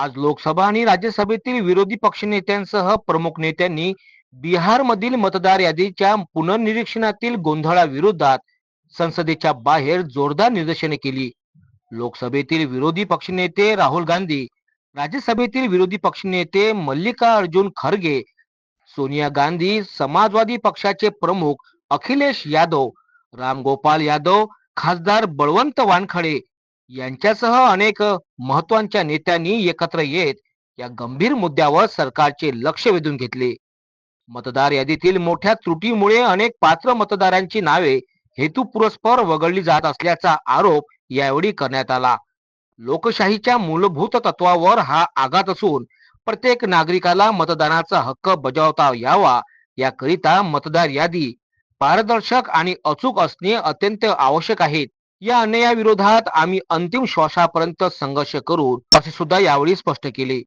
आज लोकसभा आणि राज्यसभेतील विरोधी पक्षनेत्यांसह प्रमुख नेत्यांनी बिहारमधील मतदार यादीच्या पुनर्निरीक्षणातील गोंधळाविरोधात संसदेच्या बाहेर जोरदार निदर्शने केली. लोकसभेतील विरोधी पक्षनेते राहुल गांधी राज्यसभेतील विरोधी पक्षनेते मल्लिकार्जुन खरगे सोनिया गांधी समाजवादी पक्षाचे प्रमुख अखिलेश यादव रामगोपाल यादव खासदार बळवंत वानखडे यांच्यासह अनेक महत्त्वाच्या नेत्यांनी एकत्र येत या गंभीर मुद्द्यावर सरकारचे लक्ष वेधून घेतले. मतदार यादीतील मोठ्या त्रुटीमुळे अनेक पात्र मतदारांची नावे हेतुपुरस्पर वगळली जात असल्याचा आरोप यावेळी करण्यात आला. लोकशाहीच्या मूलभूत तत्वावर हा आघात असून प्रत्येक नागरिकाला मतदानाचा हक्क बजावता यावा याकरिता मतदार यादी पारदर्शक आणि अचूक असणे अत्यंत आवश्यक आहेत या अन्यायाविरोधात आम्ही अंतिम श्वासापर्यंत संघर्ष करू असे सुद्धा यावेळी स्पष्ट केले.